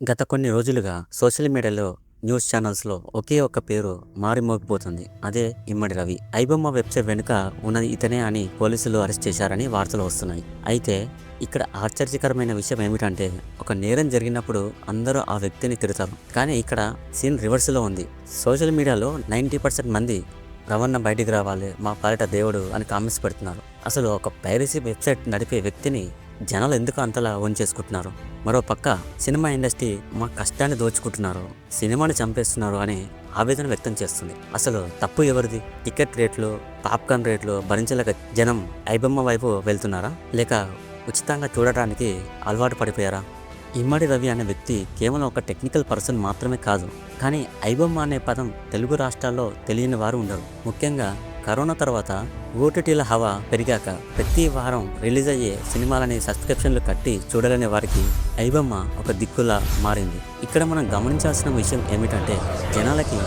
గత కొన్ని రోజులుగా సోషల్ మీడియాలో న్యూస్ ఛానల్స్లో ఒకే ఒక్క పేరు మారిమోగిపోతుంది. అదే ఇమ్మడి రవి. ఐబొమ్మ వెబ్సైట్ వెనుక ఉన్నది ఇతనే అని పోలీసులు అరెస్ట్ చేశారని వార్తలు వస్తున్నాయి. అయితే ఇక్కడ ఆశ్చర్యకరమైన విషయం ఏమిటంటే ఒక నేరం జరిగినప్పుడు అందరూ ఆ వ్యక్తిని తిడతారు. కానీ ఇక్కడ సీన్ రివర్స్లో ఉంది. సోషల్ మీడియాలో నైంటీ పర్సెంట్ మంది రవణ బయటికి రావాలి మా పాలిట దేవుడు అని కామెంట్స్ పెడుతున్నారు. అసలు ఒక పైరసీ వెబ్సైట్ నడిపే వ్యక్తిని జనాలు ఎందుకు అంతలా చేసుకుంటున్నారు? మరో పక్క సినిమా ఇండస్ట్రీ మా కష్టాన్ని దోచుకుంటున్నారు సినిమాని చంపేస్తున్నారు అని ఆవేదన వ్యక్తం చేస్తుంది. అసలు తప్పు ఎవరిది? టికెట్ రేట్లు పాప్కార్న్ రేట్లు భరించలేక జనం ఐబొమ్మ వైపు వెళ్తున్నారా? లేక ఉచితంగా చూడటానికి అలవాటు పడిపోయారా? ఇమ్మడి రవి అనే వ్యక్తి కేవలం ఒక టెక్నికల్ పర్సన్ మాత్రమే కాదు కానీ ఐబొమ్మ అనే పదం తెలుగు రాష్ట్రాల్లో తెలియని వారు ఉండరు. ముఖ్యంగా కరోనా తర్వాత ఓటీటీల హవా పెరిగాక ప్రతి వారం రిలీజ్ అయ్యే సినిమాలని సబ్స్క్రిప్షన్లు కట్టి చూడలేని వారికి ఐబొమ్మ ఒక దిక్కులా మారింది. ఇక్కడ మనం గమనించాల్సిన విషయం ఏమిటంటే జనాలకి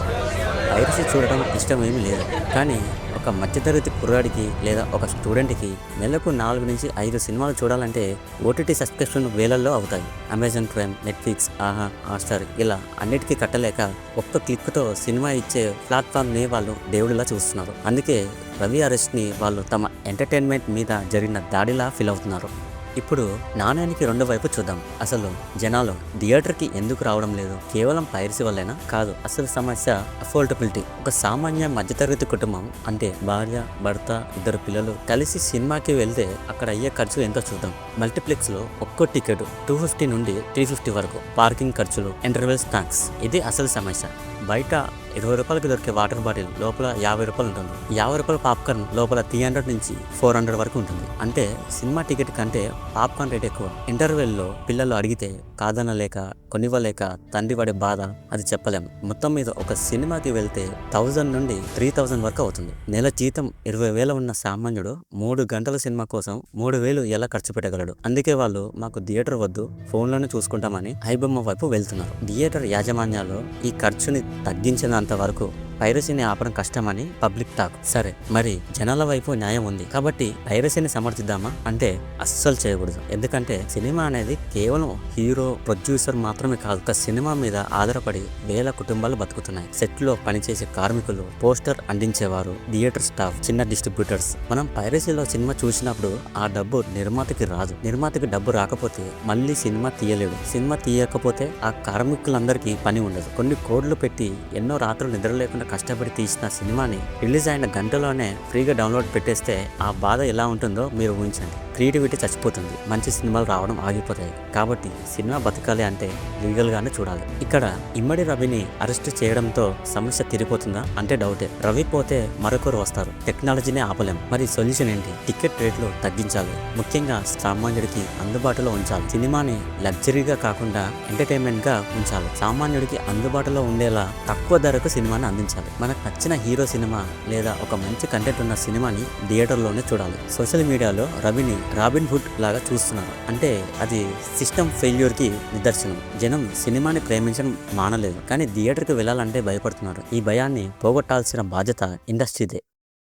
పైరసీ చూడడం ఇష్టం ఏమీ లేదు. కానీ ఒక మధ్యతరగతి కుర్రాడికి లేదా ఒక స్టూడెంట్కి నెలకు నాలుగు నుంచి ఐదు సినిమాలు చూడాలంటే ఓటీటీ సబ్స్క్రిప్షన్ వేలల్లో అవుతాయి. Amazon Prime Netflix Aha Hotstar ఇలా అన్నిటికీ కట్టలేక ఒక్క క్లిక్తో సినిమా ఇచ్చే ప్లాట్ఫామ్ని వాళ్ళు దేవుడిలా చూస్తున్నారు. అందుకే రవి అరెస్ట్ని వాళ్ళు తమ ఎంటర్టైన్మెంట్ మీద జరిగిన దాడిలా ఫీల్ అవుతున్నారు ఇప్పుడు నాణ్యానికి రెండో వైపు చూద్దాం. అసలు జనాలు థియేటర్కి ఎందుకు రావడం లేదు? కేవలం పైరసీ వల్లేనా? కాదు అసలు సమస్య అఫోర్డబిలిటీ. ఒక సామాన్య మధ్యతరగతి కుటుంబం అంటే భార్య భర్త ఇద్దరు పిల్లలు కలిసి సినిమాకి వెళ్తే అక్కడ అయ్యే ఖర్చు ఎంతో చూద్దాం. మల్టీప్లెక్స్లో ఒక్కో టికెట్ టూ ఫిఫ్టీ నుండి త్రీ ఫిఫ్టీ వరకు. పార్కింగ్ ఖర్చులు ఇంటర్వెల్ ట్యాంక్స్ ఇది అసలు సమస్య. బయట ఇరవై రూపాయలకి దొరికే వాటర్ బాటిల్ లోపల యాభై రూపాయలు ఉంటుంది. యాభై రూపాయల పాప్కార్న్ లోపల త్రీ హండ్రెడ్ నుంచి ఫోర్ హండ్రెడ్ వరకు ఉంటుంది. అంటే సినిమా టికెట్ కంటే పాప్కార్న్ రేట్ ఎక్కువ. ఇంటర్వెల్లో పిల్లలు అడిగితే కాదనలేక కొనివ్వలేక తండ్రి పడే బాధ అది చెప్పలేం. మొత్తం మీద ఒక సినిమాకి వెళ్తే థౌజండ్ నుండి త్రీ థౌజండ్ వరకు అవుతుంది. నెల జీతం ఇరవై వేల ఉన్న సామాన్యుడు మూడు గంటల సినిమా కోసం మూడు వేలు ఎలా ఖర్చు పెట్టగలడు? అందుకే వాళ్ళు మాకు థియేటర్ వద్దు ఫోన్లోనే చూసుకుంటామని ఐబొమ్మ వైపు వెళ్తున్నారు. థియేటర్ యాజమాన్యాలు ఈ ఖర్చుని తగ్గించినంత వరకు పైరసీని ఆపడం కష్టమని పబ్లిక్ టాక్. సరే మరి జనాల వైపు న్యాయం ఉంది కాబట్టి పైరసీని సమర్థిద్దామా? అంటే అస్సలు చేయకూడదు. ఎందుకంటే సినిమా అనేది కేవలం హీరో ప్రొడ్యూసర్ మాత్రమే కాదు ఒక సినిమా మీద ఆధారపడి వేల కుటుంబాలు బతుకుతున్నాయి. సెట్లో పనిచేసే కార్మికులు పోస్టర్ అందించేవారు థియేటర్ స్టాఫ్ చిన్న డిస్ట్రిబ్యూటర్స్. మనం పైరసీలో సినిమా చూసినప్పుడు ఆ డబ్బు నిర్మాతకి రాదు. నిర్మాతకి డబ్బు రాకపోతే మళ్ళీ సినిమా తీయలేడు. సినిమా తీయకపోతే ఆ కార్మికులందరికీ పని ఉండదు. కొన్ని కోడ్లు పెట్టి ఎన్నో రాత్రులు నిద్ర లేకుండా కష్టపడి తీసిన సినిమాని రిలీజ్ అయిన గంటలోనే ఫ్రీగా డౌన్లోడ్ పెట్టేస్తే ఆ బాధ ఎలా ఉంటుందో మీరు ఊహించండి. క్రియేటివిటీ చచ్చిపోతుంది. మంచి సినిమాలు రావడం ఆగిపోతాయి. కాబట్టి సినిమా బతకాలి అంటే లీగల్గానే చూడాలి. ఇక్కడ ఇమ్మడి రవిని అరెస్ట్ చేయడంతో సమస్య తీరిపోతుందా? అంటే డౌటే. రవి పోతే మరొకరు వస్తారు. టెక్నాలజీనే ఆపలేం. మరి సొల్యూషన్ ఏంటి? టికెట్ రేట్లు తగ్గించాలి. ముఖ్యంగా సామాన్యుడికి అందుబాటులో ఉంచాలి. సినిమాని లగ్జరీగా కాకుండా ఎంటర్టైన్మెంట్గా ఉంచాలి. సామాన్యుడికి అందుబాటులో ఉండేలా తక్కువ ధరకు సినిమాని అందించాలి. మనకు నచ్చిన హీరో సినిమా లేదా ఒక మంచి కంటెంట్ ఉన్న సినిమాని థియేటర్లోనే చూడాలి. సోషల్ మీడియాలో రవిని రాబిన్ హుడ్ లాగా చూస్తున్నారు. అంటే అది సిస్టమ్ ఫెయిల్యూర్కి నిదర్శనం. జనం సినిమాని ప్రేమించడం మానలేదు. కానీ థియేటర్కి వెళ్ళాలంటే భయపడుతున్నారు. ఈ భయాన్ని పోగొట్టాల్సిన బాధ్యత ఇండస్ట్రీదే.